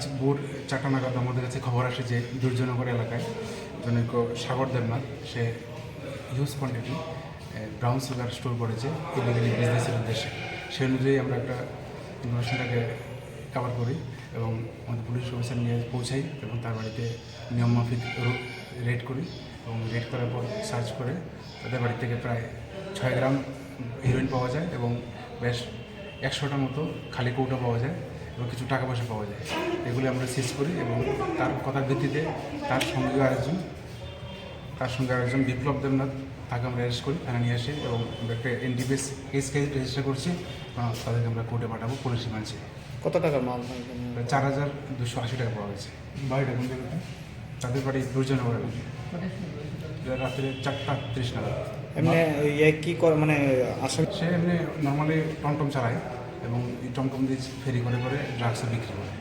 আজ ভোর চারটা নাগাদ আমাদের কাছে খবর আসে যে দুর্জনগর এলাকায় জনৈক সাগর দেবনাথ, সে huge quantity brown sugar store করেছে ইলিগালি বিজনেসের উদ্দেশ্যে। সেই অনুযায়ী আমরা একটা ইনফরমেশনটাকে কভার করি এবং আমাদের পুলিশ অফিসার নিয়ে পৌঁছাই এবং তার বাড়িতে নিয়মমাফিক রেড করি এবং রেড করার পর সার্চ করে তাদের বাড়ি থেকে প্রায় ছয় গ্রাম হিরোইন পাওয়া যায় এবং বেশ একশোটার মতো খালি কৌটা পাওয়া যায়। এবং কিছু টাকা পয়সা পাওয়া যায়। এগুলি আমরা সিজ করি এবং তার কথার ভিত্তিতে তার সঙ্গে আরেকজন তার সঙ্গে আরেকজন বিপ্লব দেবনাথ তাকে আমরা অ্যারেস্ট করি থানা নিয়ে আসি এবং একটা এনডিপিএস কেস কেস রেজিস্টার করছি তাদেরকে আমরা কোর্টে পাঠাবো পুলিশ রিমান্ডে কত টাকার মাল চার হাজার দুশো আশি টাকা পাওয়া গেছে। বাড়িটা কোন জায়গাতে তাদের বাড়ি দুর্জনগর রাত্রে চারটা ত্রিশ নাগাদ। এমনি ইয়ে কি করে মানে আসামি সে এমনি নর্মালি টমটম চালায়। এবং টমটম দিয়ে ফেরি করে করে ড্রাগস বিক্রি করে।